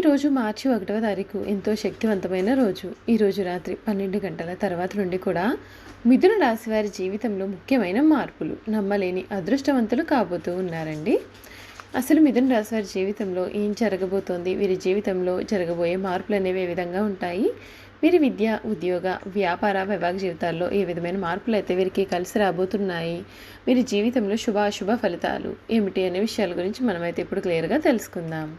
ఈరోజు మార్చి ఒకటవ తారీఖు. ఎంతో శక్తివంతమైన రోజు. ఈరోజు రాత్రి పన్నెండు గంటల తర్వాత నుండి కూడా మిథున రాశి వారి జీవితంలో ముఖ్యమైన మార్పులు. నమ్మలేని అదృష్టవంతులు కాబోతూ ఉన్నారండి. అసలు మిథున రాశి వారి జీవితంలో ఏం జరగబోతోంది? వీరి జీవితంలో జరగబోయే మార్పులు అనేవి ఏ విధంగా ఉంటాయి? వీరి విద్య ఉద్యోగ వ్యాపార వివాహ జీవితాల్లో ఏ విధమైన మార్పులు అయితే వీరికి కలిసి రాబోతున్నాయి? వీరి జీవితంలో శుభ అశుభ ఫలితాలు ఏమిటి అనే విషయాల గురించి మనమైతే ఇప్పుడు క్లియర్గా తెలుసుకుందాం.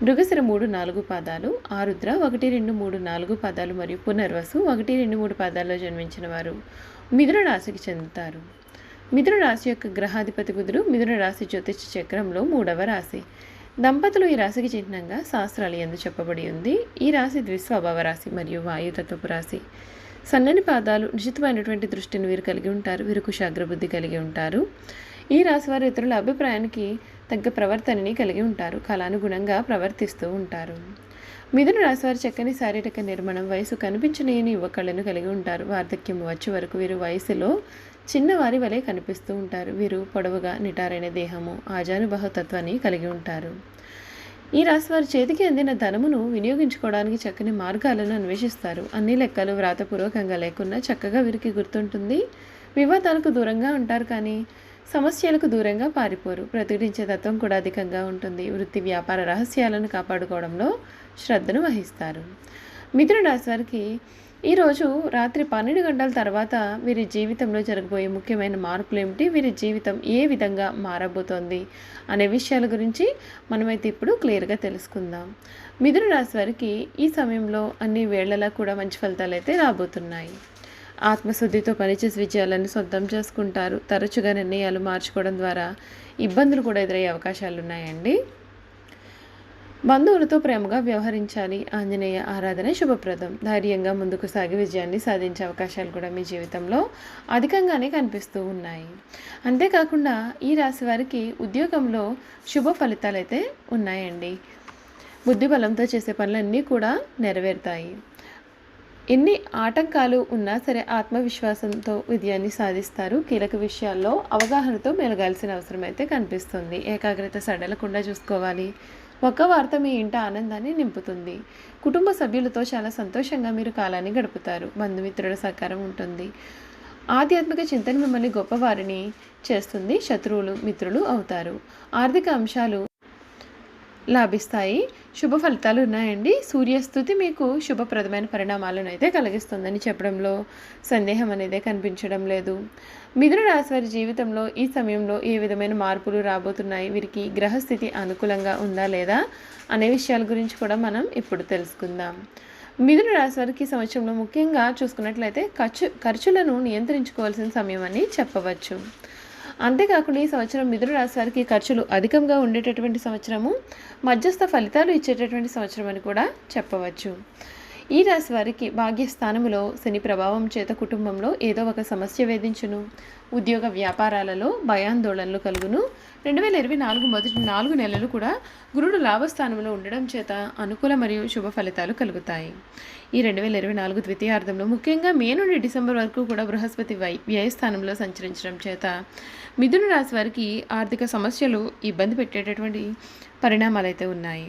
మృగశిర మూడు నాలుగు పాదాలు ఆరుద్ర ఒకటి రెండు మూడు నాలుగు పాదాలు మరియు పునర్వసు ఒకటి రెండు మూడు పాదాల్లో జన్మించిన వారు మిథున రాశికి చెందుతారు. మిథున రాశి యొక్క గ్రహాధిపతి కుదురు మిథున రాశి జ్యోతిష చక్రంలో మూడవ రాశి. దంపతులు ఈ రాశికి చిహ్నంగా శాస్త్రాలు ఎందు చెప్పబడి ఉంది. ఈ రాశి ద్విస్వభావ రాశి మరియు వాయుతత్వపు రాశి. సన్నని పాదాలు నిశితమైనటువంటి దృష్టిని వీరు కలిగి ఉంటారు వీరు కుశాగ్రబుద్ధి కలిగి ఉంటారు. ఈ రాశి వారు ఇతరుల అభిప్రాయానికి తగ్గ ప్రవర్తనని కలిగి ఉంటారు. కళానుగుణంగా ప్రవర్తిస్తూ ఉంటారు. మిథున రాశివారి చక్కని శారీరక నిర్మాణం వయసు కనిపించలేని యువకళ్ళను కలిగి ఉంటారు. వార్ధక్యం వచ్చే వరకు వీరు వయసులో చిన్నవారి వలె కనిపిస్తూ ఉంటారు. వీరు పొడవుగా నిటారైన దేహము ఆజానుబహతత్వాన్ని కలిగి ఉంటారు. ఈ రాశి వారి చేతికి అందిన ధనమును వినియోగించుకోవడానికి చక్కని మార్గాలను అన్వేషిస్తారు. అన్ని లెక్కలు వ్రాతపూర్వకంగా లేకున్నా చక్కగా వీరికి గుర్తుంటుంది. వివాదాలకు దూరంగా ఉంటారు కానీ సమస్యలకు దూరంగా పారిపోరు. ప్రతిఘటించే తత్వం కూడా అధికంగా ఉంటుంది. వృత్తి వ్యాపార రహస్యాలను కాపాడుకోవడంలో శ్రద్ధను వహిస్తారు. మిథున రాశి వారికి ఈరోజు రాత్రి పన్నెండు గంటల తర్వాత వీరి జీవితంలో జరగబోయే ముఖ్యమైన మార్పులు ఏమిటి వీరి జీవితం ఏ విధంగా మారబోతోంది? అనే విషయాల గురించి మనమైతే ఇప్పుడు క్లియర్గా తెలుసుకుందాం. మిథున రాశి వారికి ఈ సమయంలో అన్ని వేళ్ళలా కూడా మంచి ఫలితాలు అయితే రాబోతున్నాయి. ఆత్మశుద్ధితో పనిచేసి విజయాలను సొంతం చేసుకుంటారు. తరచుగా నిర్ణయాలు మార్చుకోవడం ద్వారా ఇబ్బందులు కూడా ఎదురయ్యే అవకాశాలు ఉన్నాయండి. బంధువులతో ప్రేమగా వ్యవహరించాలి. ఆంజనేయ ఆరాధన శుభప్రదం. ధైర్యంగా ముందుకు సాగి విజయాన్ని సాధించే అవకాశాలు కూడా మీ జీవితంలో అధికంగానే కనిపిస్తూ ఉన్నాయి. అంతేకాకుండా ఈ రాశి వారికి ఉద్యోగంలో శుభ ఫలితాలు అయితే ఉన్నాయండి. బుద్ధి బలంతో చేసే పనులన్నీ కూడా నెరవేరుతాయి. ఎన్ని ఆటంకాలు ఉన్నా సరే ఆత్మవిశ్వాసంతో విజయాన్ని సాధిస్తారు. కీలక విషయాల్లో అవగాహనతో మెలగాల్సిన అవసరం అయితే కనిపిస్తుంది. ఏకాగ్రత సడలకుండా చూసుకోవాలి. ఒక్క వార్త మీ ఇంట ఆనందాన్ని నింపుతుంది. కుటుంబ సభ్యులతో చాలా సంతోషంగా మీరు కాలాన్ని గడుపుతారు. బంధుమిత్రుల సహకారం ఉంటుంది. ఆధ్యాత్మిక చింతన మిమ్మల్ని గొప్పవారిని చేస్తుంది. శత్రువులు మిత్రులు అవుతారు. ఆర్థిక అంశాలు లాభిస్తాయి. శుభ ఫలితాలు ఉన్నాయండి. సూర్యస్థుతి మీకు శుభప్రదమైన పరిణామాలను అయితే కలిగిస్తుందని చెప్పడంలో సందేహం అనేది కనిపించడం లేదు. మిథున రాశి వారి జీవితంలో ఈ సమయంలో ఏ విధమైన మార్పులు రాబోతున్నాయి? వీరికి గ్రహస్థితి అనుకూలంగా ఉందా లేదా? అనే విషయాల గురించి కూడా మనం ఇప్పుడు తెలుసుకుందాం. మిథున రాశి వారికి సంవత్సరంలో ముఖ్యంగా చూసుకున్నట్లయితే ఖర్చు ఖర్చులను నియంత్రించుకోవాల్సిన సమయం అని చెప్పవచ్చు. అంతేకాకుండా ఈ సంవత్సరం మిథున రాశి వారికి ఖర్చులు అధికంగా ఉండేటటువంటి సంవత్సరము మధ్యస్థ ఫలితాలు ఇచ్చేటటువంటి సంవత్సరం అని కూడా చెప్పవచ్చు. ఈ రాశి వారికి భాగ్యస్థానములో శని ప్రభావం చేత కుటుంబంలో ఏదో ఒక సమస్య వేధించును. ఉద్యోగ వ్యాపారాలలో భయాందోళనలు కలుగును. రెండు వేల ఇరవై నాలుగు మొదటి నాలుగు నెలలు కూడా గురుడు లాభస్థానంలో ఉండడం చేత అనుకూల మరియు శుభ ఫలితాలు కలుగుతాయి. ఈ రెండు వేల ఇరవై నాలుగు ద్వితీయార్థంలో ముఖ్యంగా మే నుండి డిసెంబర్ వరకు కూడా బృహస్పతి వై వ్యయస్థానంలో సంచరించడం చేత మిథున రాశి వారికి ఆర్థిక సమస్యలు ఇబ్బంది పెట్టేటటువంటి పరిణామాలు అయితే ఉన్నాయి.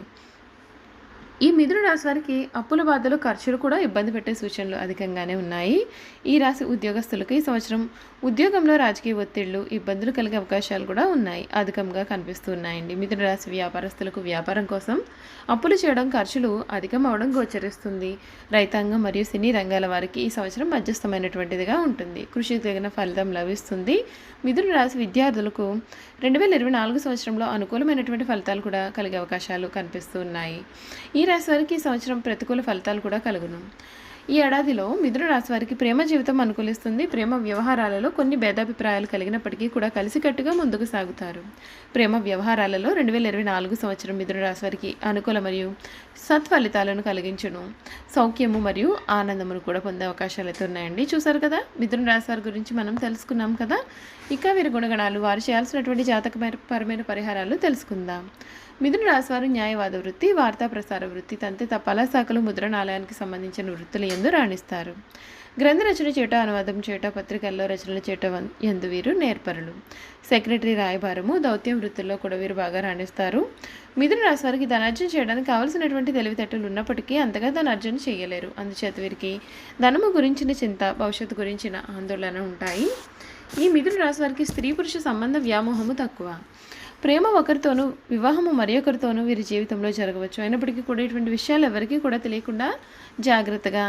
ఈ మిథున రాశి వారికి అప్పుల బాధలు ఖర్చులు కూడా ఇబ్బంది పెట్టే సూచనలు అధికంగానే ఉన్నాయి. ఈ రాశి ఉద్యోగస్తులకు ఈ సంవత్సరం ఉద్యోగంలో రాజకీయ ఒత్తిళ్ళు ఇబ్బందులు కలిగే అవకాశాలు కూడా ఉన్నాయి. అధికంగా కనిపిస్తున్నాయండి మిథున రాశి వ్యాపారస్తులకు వ్యాపారం కోసం అప్పులు చేయడం ఖర్చులు అధికం అవడం గోచరిస్తుంది. రైతాంగం మరియు సినీ రంగాల వారికి ఈ సంవత్సరం మధ్యస్థమైనటువంటిదిగా ఉంటుంది. కృషికి తగిన ఫలితం లభిస్తుంది. మిథున రాశి విద్యార్థులకు రెండు వేల ఇరవై నాలుగు సంవత్సరంలో అనుకూలమైనటువంటి ఫలితాలు కూడా కలిగే అవకాశాలు కనిపిస్తున్నాయి ఈ రాశి వారికి ఈ సంవత్సరం ప్రతికూల ఫలితాలు కూడా కలుగును. ఈ ఏడాదిలో మిథున రాశి వారికి ప్రేమ జీవితం అనుకూలిస్తుంది. ప్రేమ వ్యవహారాలలో కొన్ని భేదాభిప్రాయాలు కలిగినప్పటికీ కూడా కలిసికట్టుగా ముందుకు సాగుతారు. ప్రేమ వ్యవహారాలలో రెండు వేల ఇరవై నాలుగు సంవత్సరం మిథున రాశి వారికి అనుకూల మరియు సత్ఫలితాలను కలిగించును. సౌఖ్యము మరియు ఆనందమును కూడా పొందే అవకాశాలు అయితే ఉన్నాయండి. చూసారు కదా? మిథున రాశి వారి గురించి మనం తెలుసుకున్నాం కదా? ఇక వీరి గుణగణాలు వారు చేయాల్సినటువంటి జాతకపరమైన పరిహారాలు తెలుసుకుందాం. మిథున రాశివారు న్యాయవాద వృత్తి వార్తా ప్రసార వృత్తి తంతే తపాలా శాఖలు ముద్రణాలయానికి సంబంధించిన వృత్తులు ఎందు రాణిస్తారు. గ్రంథ రచన చేట అనువాదం చేట పత్రికల్లో రచనలు చేట ఎందు వీరు నేర్పరులు. సెక్రటరీ రాయబారము దౌత్యం వృత్తుల్లో కూడా వీరు బాగా రాణిస్తారు. మిథున రాశి వారికి ధనార్జన చేయడానికి కావలసినటువంటి తెలివితేటలు ఉన్నప్పటికీ అంతగా ధనార్జన చేయలేరు. అందుచేత వీరికి ధనము గురించిన చింత భవిష్యత్తు గురించిన ఆందోళన ఉంటాయి. ఈ మిథున రాశి వారికి స్త్రీ పురుష సంబంధ వ్యామోహము తక్కువ. ప్రేమ ఒకరితోనూ వివాహము మరి ఒకరితోనూ వీరి జీవితంలో జరగవచ్చు. అయినప్పటికీ కూడా ఇటువంటి విషయాలు ఎవరికీ కూడా తెలియకుండా జాగ్రత్తగా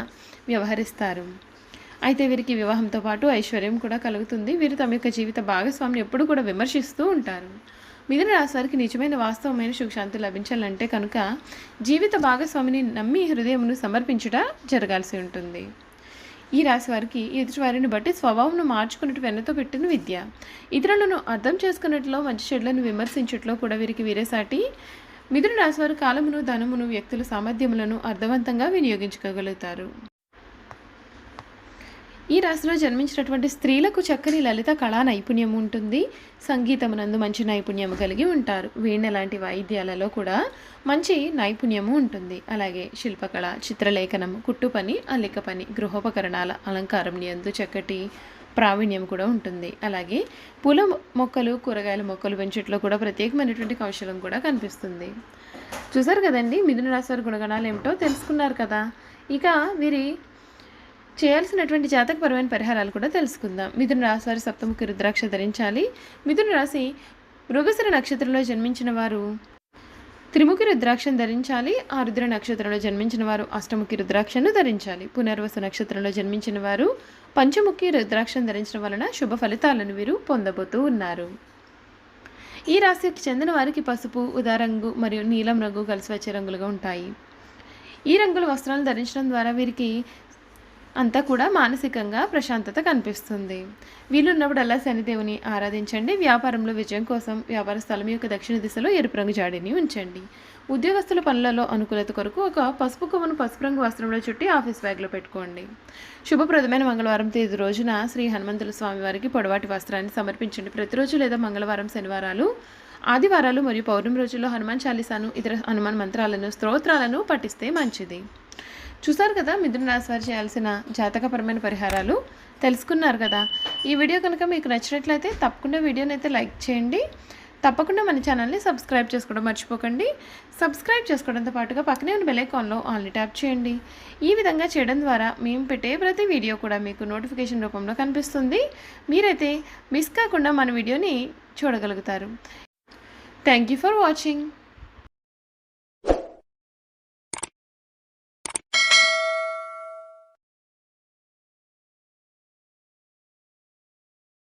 వ్యవహరిస్తారు. అయితే వీరికి వివాహంతో పాటు ఐశ్వర్యం కూడా కలుగుతుంది. వీరు తమ యొక్క జీవిత భాగస్వామిని ఎప్పుడు కూడా విమర్శిస్తూ ఉంటారు. మిథున రాశి వారికి నిజమైన వాస్తవమైన సుఖశాంతి లభించాలంటే కనుక జీవిత భాగస్వామిని నమ్మి హృదయమును సమర్పించుట జరగాల్సి ఉంటుంది. ఈ రాశి వారికి ఎదుటివారిని బట్టి స్వభావంను మార్చుకున్నట్టు వెన్నతో పెట్టిన విద్య. ఇతరులను అర్థం చేసుకున్నట్లో మంచి చెడులను విమర్శించట్లో కూడా వీరికి వీరేసాటి మిథున రాశివారు కాలమును ధనమును వ్యక్తుల సామర్థ్యములను అర్థవంతంగా వినియోగించుకోగలుగుతారు. ఈ రాశిలో జన్మించినటువంటి స్త్రీలకు చక్కని లలిత కళా నైపుణ్యం ఉంటుంది. సంగీతమునందు మంచి నైపుణ్యం కలిగి ఉంటారు. వీణ లాంటి వాయిద్యాలలో కూడా మంచి నైపుణ్యము ఉంటుంది. అలాగే శిల్పకళ చిత్రలేఖనం కుట్టు పని అల్లిక పని గృహోపకరణాల అలంకారం ఎందు చక్కటి ప్రావీణ్యం కూడా ఉంటుంది. అలాగే పూల మొక్కలు కూరగాయల మొక్కలు పెంచట్లో కూడా ప్రత్యేకమైనటువంటి కౌశలం కూడా కనిపిస్తుంది. చూసారు కదండి? మిథున రాశి వారి గుణగణాలు ఏమిటో తెలుసుకున్నారు కదా? ఇక వీరి చేయాల్సినటువంటి జాతకపరమైన పరిహారాలు కూడా తెలుసుకుందాం. మిథున రాశి వారు సప్తముఖి రుద్రాక్ష ధరించాలి. మిథున రాశి మృగశిర నక్షత్రంలో జన్మించిన వారు త్రిముఖి రుద్రాక్షను ధరించాలి. ఆరుద్ర నక్షత్రంలో జన్మించిన వారు అష్టముఖి రుద్రాక్షను ధరించాలి. పునర్వసు నక్షత్రంలో జన్మించిన వారు పంచముఖి రుద్రాక్షను ధరించడం వలన శుభ ఫలితాలను వీరు పొందబోతూ ఉన్నారు. ఈ రాశికి చెందిన వారికి పసుపు ఉదా రంగు మరియు నీలం రంగు కలిసి వచ్చే రంగులుగా ఉంటాయి. ఈ రంగుల వస్త్రాలు ధరించడం ద్వారా వీరికి అంతా కూడా మానసికంగా ప్రశాంతత కనిపిస్తుంది. వీలున్నప్పుడల్లా శనిదేవుని ఆరాధించండి. వ్యాపారంలో విజయం కోసం వ్యాపార స్థలం యొక్క దక్షిణ దిశలో ఎరుపు రంగు జాడిని ఉంచండి. ఉద్యోగస్తుల పనులలో అనుకూలత కొరకు ఒక పసుపు కొమ్మను పసుపు రంగు వస్త్రంలో చుట్టి ఆఫీస్ బ్యాగ్లో పెట్టుకోండి. శుభప్రదమైన మంగళవారం తేదీ రోజున శ్రీ హనుమంతుల స్వామి వారికి పొడవాటి వస్త్రాన్ని సమర్పించండి. ప్రతిరోజు లేదా మంగళవారం శనివారాలు ఆదివారాలు మరియు పౌర్ణమి రోజుల్లో హనుమాన్ చాలీసాను ఇతర హనుమాన్ మంత్రాలను స్తోత్రాలను పఠిస్తే మంచిది. చూసారు కదా మిథున రాశి వారు చేయాల్సిన జాతకపరమైన పరిహారాలు? తెలుసుకున్నారు కదా. ఈ వీడియో కనుక మీకు నచ్చినట్లయితే తప్పకుండా వీడియోని అయితే లైక్ చేయండి. తప్పకుండా మన ఛానల్ని సబ్స్క్రైబ్ చేసుకోవడం మర్చిపోకండి. సబ్స్క్రైబ్ చేసుకోవడంతో పాటుగా పక్కనే ఉన్న బెలైకాన్లో ఆల్ని ట్యాప్ చేయండి. ఈ విధంగా చేయడం ద్వారా మేము పెట్టే ప్రతి వీడియో కూడా మీకు నోటిఫికేషన్ రూపంలో కనిపిస్తుంది. మీరైతే మిస్ కాకుండా మన వీడియోని చూడగలుగుతారు. Thank you for watching.